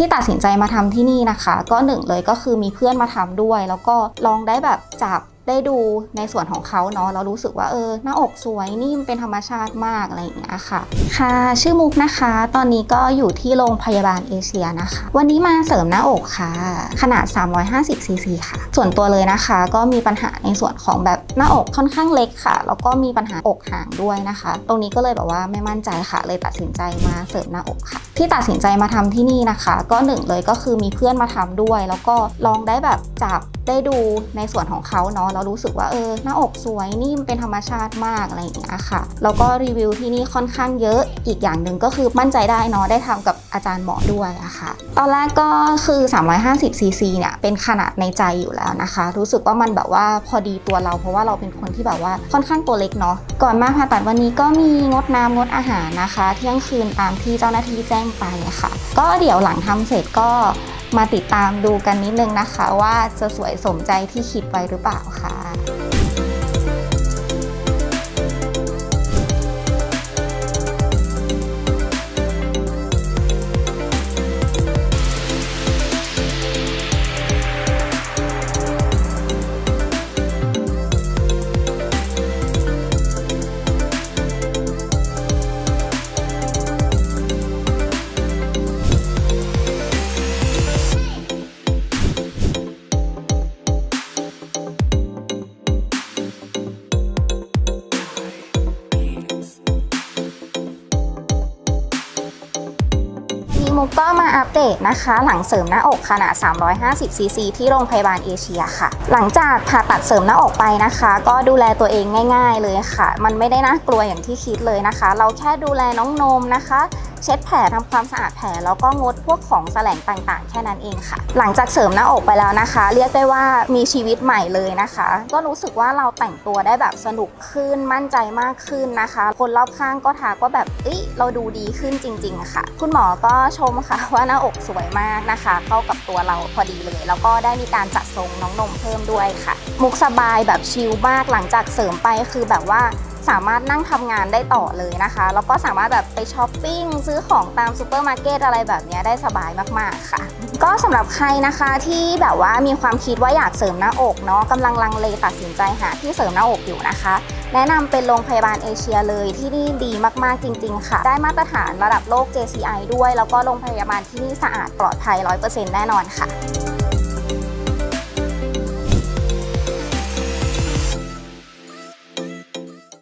ที่ตัดสินใจมาทำที่นี่นะคะ ก็หนึ่งเลยก็คือมีเพื่อนมาทำด้วย แล้วก็ลองได้แบบจับ ได้ดูในส่วนของเขาเนาะเรารู้สึกว่าเออหน้าอกสวยนิ่มเป็นธรรมชาติมากอะไรอย่างเงี้ยค่ะ ค่ะ ชื่อมุกนะคะ ตอนนี้ก็อยู่ที่โรงพยาบาลเอเชียนะคะ วันนี้มาเสริมหน้าอกค่ะ ขนาด 350ซีซีค่ะ ส่วนตัวเลยนะคะ ก็มีปัญหาในส่วนของแบบหน้าอกค่อนข้างเล็กค่ะ แล้วก็มีปัญหาอกห่างด้วยนะคะ ตรงนี้ก็เลยแบบว่าไม่มั่นใจค่ะ เลยตัดสินใจมาเสริมหน้าอกค่ะ ที่ตัดสินใจมาทำที่นี่นะคะ ก็หนึ่งเลยก็คือมีเพื่อนมาทำด้วย แล้วก็ลองได้แบบจับได้ดูในส่วนของเขาเนาะเรารู้สึกว่าเออหน้าอกสวยนิ่มเป็นธรรมชาติมากอะไรอย่างเงี้ยค่ะแล้วก็รีวิวที่นี่ค่อนข้างเยอะอีกอย่างหนึ่งก็คือมั่นใจได้เนาะได้ทำกับอาจารย์หมอด้วยอะค่ะ ตอนแรกก็คือ 350 ซีซีเนี่ยเป็นขนาดในใจอยู่แล้วนะคะ รู้สึกว่ามันแบบว่าพอดีตัวเรา เพราะว่าเราเป็นคนที่แบบว่าค่อนข้างตัวเล็กเนาะก่อนมาผ่าตัดวันนี้ก็มีงดน้ำงดอาหารนะคะ เที่ยงคืนตามที่เจ้าหน้าที่แจ้งไปค่ะ ก็เดี๋ยวหลังทำเสร็จก็ มาติดตามดูกันนิดนึงนะคะ ว่าจะสวยสมใจที่คิดไว้หรือเปล่าค่ะ มุกก็มาอัปเดตนะคะ หลังเสริมหน้าอกขนาด 350 ซีซีที่โรงพยาบาลเอเชียค่ะ หลังจากผ่าตัดเสริมหน้าอกไปนะคะ ก็ดูแลตัวเองง่าย ๆ เลยค่ะ มันไม่ได้น่ากลัวอย่างที่คิดเลยนะคะ เราแค่ดูแลน้องนมนะคะ เช็ดแผลทำความสะอาดแผลแล้วก็งดพวกของแสลงต่างๆ แค่นั้นเองค่ะ หลังจากเสริมหน้าอกไปแล้วนะคะ เรียกได้ว่ามีชีวิตใหม่เลยนะคะ ก็รู้สึกว่าเราแต่งตัวได้แบบสนุกขึ้นมั่นใจมากขึ้นนะคะ คนรอบข้างก็ทักว่าแบบเอ้ยเราดูดีขึ้นจริง ๆ ค่ะ คุณหมอก็ชมค่ะว่าหน้าอกสวยมากนะคะ เข้ากับตัวเราพอดีเลย แล้วก็ได้มีการจัดทรงน้องนมเพิ่มด้วยค่ะ มุกสบายแบบชิลมากหลังจากเสริมไปคือแบบว่า สามารถนั่งทำงานได้ต่อเลยนะคะ แล้วก็สามารถแบบไปช้อปปิ้งซื้อของตามซูเปอร์มาร์เก็ตอะไรแบบนี้ได้สบายมากๆค่ะ ก็สำหรับใครนะคะที่แบบว่ามีความคิดว่าอยากเสริมหน้าอกเนาะกำลังลังเลตัดสินใจหาที่เสริมหน้าอกอยู่นะคะ แนะนำเป็นโรงพยาบาลเอเชียเลยที่นี่ดีมากๆจริง ๆ ค่ะ ได้มาตรฐานระดับโลก JCI ด้วย แล้วก็โรงพยาบาลที่นี่สะอาดปลอดภัย 100%แน่นอนค่ะ